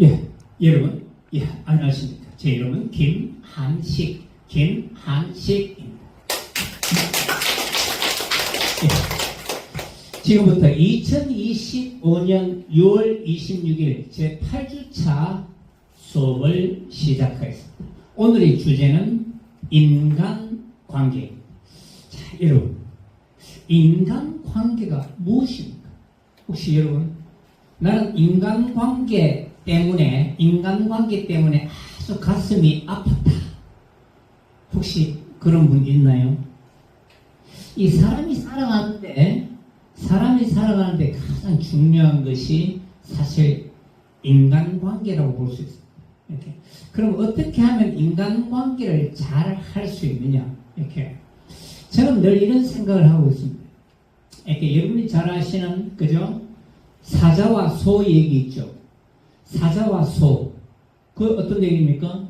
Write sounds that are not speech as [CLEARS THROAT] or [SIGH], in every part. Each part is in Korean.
예, 여러분, 예, 안녕하십니까. 제 이름은 김한식, 김한식입니다. 예, 지금부터 2025년 6월 26일 제 8주차 수업을 시작하겠습니다. 오늘의 주제는 인간 관계입니다. 자, 여러분, 인간 관계가 무엇입니까? 혹시 여러분, 나는 인간 관계 때문에, 인간관계 때문에 아주 가슴이 아팠다. 혹시 그런 분 있나요? 이 사람이 살아가는데, 사람이 살아가는데 가장 중요한 것이 사실 인간관계라고 볼 수 있습니다. 이렇게. 그럼 어떻게 하면 인간관계를 잘 할 수 있느냐? 이렇게. 저는 늘 이런 생각을 하고 있습니다. 이렇게 여러분이 잘 아시는, 그죠? 사자와 소 얘기 있죠. 사자와 소. 그 어떤 얘기입니까?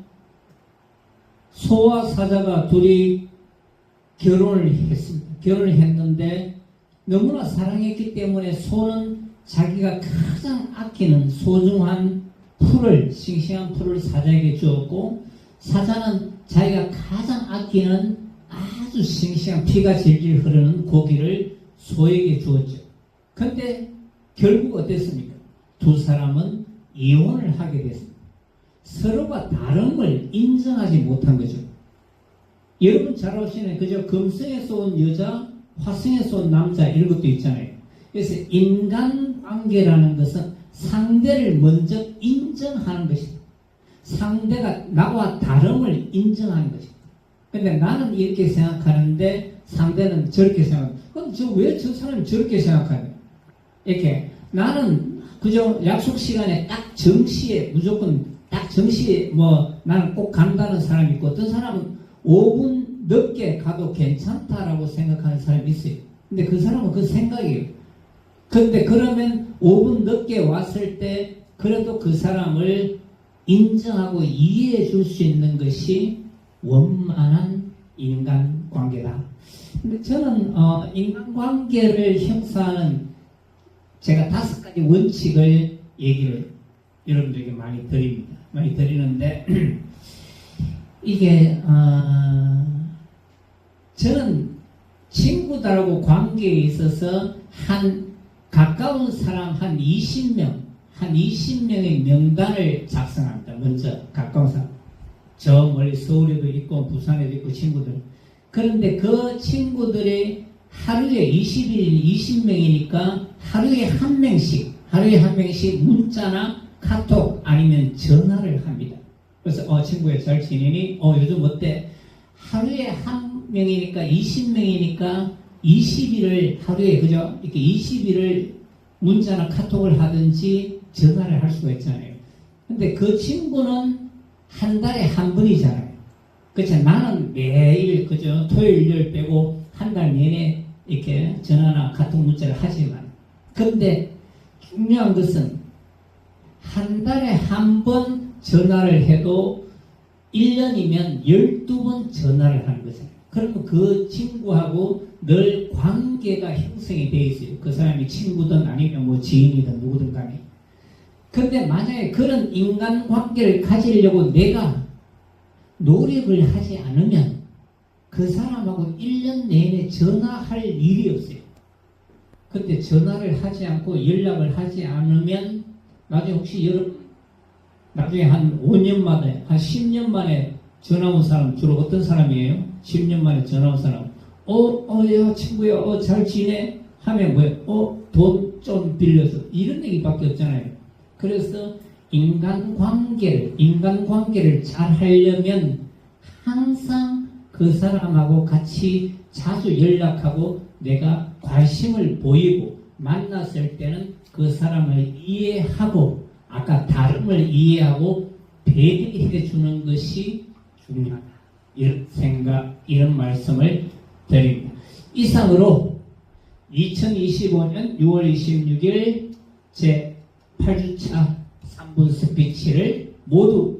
소와 사자가 둘이 결혼을 했습니다. 결혼을 했는데 너무나 사랑했기 때문에 소는 자기가 가장 아끼는 소중한 풀을, 싱싱한 풀을 사자에게 주었고 사자는 자기가 가장 아끼는 아주 싱싱한 피가 질질 흐르는 고기를 소에게 주었죠. 근데 결국 어땠습니까? 두 사람은 이혼을 하게 됐습니다. 서로가 다름을 인정하지 못한 거죠. 여러분 잘 아시는 그저 금성에서 온 여자, 화성에서 온 남자 이런 것도 있잖아요. 그래서 인간관계라는 것은 상대를 먼저 인정하는 것이다. 상대가 나와 다름을 인정하는 것이다. 근데 나는 이렇게 생각하는데 상대는 저렇게 생각합니다. 그럼 저 왜 저 사람이 저렇게 생각하냐? 이렇게 나는 그저 약속 시간에 딱 정시에 무조건 딱 정시에 뭐 나는 꼭 간다는 사람이 있고 어떤 사람은 5분 늦게 가도 괜찮다라고 생각하는 사람이 있어요. 근데 그 사람은 그 생각이에요. 근데 그러면 5분 늦게 왔을 때 그래도 그 사람을 인정하고 이해해 줄 수 있는 것이 원만한 인간 관계다. 근데 저는 어, 인간 관계를 형성하는 제가 다섯 가지 원칙을 얘기를 여러분들에게 많이 드립니다. 많이 드리는데 [CLEARS THROAT] 이게 어, 저는 친구들하고 관계에 있어서 한 가까운 사람 한 20명, 한 20명의 명단을 작성합니다. 먼저 가까운 사람. 저 멀리 서울에도 있고 부산에도 있고 친구들. 그런데 그 친구들이 하루에 21인 20명이니까 하루에 한 명씩, 하루에 한 명씩 문자나 카톡 아니면 전화를 합니다. 그래서 어 친구야 잘 지내니? 어 요즘 어때? 하루에 한 명이니까 20명이니까 20일을 하루에 그죠? 이렇게 20일을 문자나 카톡을 하든지 전화를 할 수가 있잖아요. 근데 그 친구는 한 달에 한 번이잖아요. 그렇죠? 나는 매일 그죠? 토요일, 일요일 빼고 한 달 내내 이렇게 전화나 카톡 문자를 하지만 근데 중요한 것은 한 달에 한 번 전화를 해도 1년이면 12번 전화를 하는 거잖아요. 그러면 그 친구하고 늘 관계가 형성이 되어 있어요. 그 사람이 친구든 아니면 뭐 지인이든 누구든 간에. 근데 만약에 그런 인간 관계를 가지려고 내가 노력을 하지 않으면 그 사람하고 1년 내내 전화할 일이 없어요. 근데 전화를 하지 않고 연락을 하지 않으면 나중에 혹시 여러분 나중에 한 5년 만에 한 10년 만에 전화 온 사람 주로 어떤 사람이에요? 10년 만에 전화 온 사람 어, 어, 야, 친구야, 어, 잘 지내? 하면 뭐예요? 어, 돈 좀 빌려서. 이런 얘기밖에 없잖아요. 그래서 인간관계를, 인간관계를 잘 하려면 항상 그 사람하고 같이 자주 연락하고 내가 관심을 보이고 만났을 때는 그 사람을 이해하고 아까 다름을 이해하고 배려해 주는 것이 중요하다. 이런 생각, 이런 말씀을 드립니다. 이상으로 2025년 6월 26일 제 8주차 3분 스피치를 모두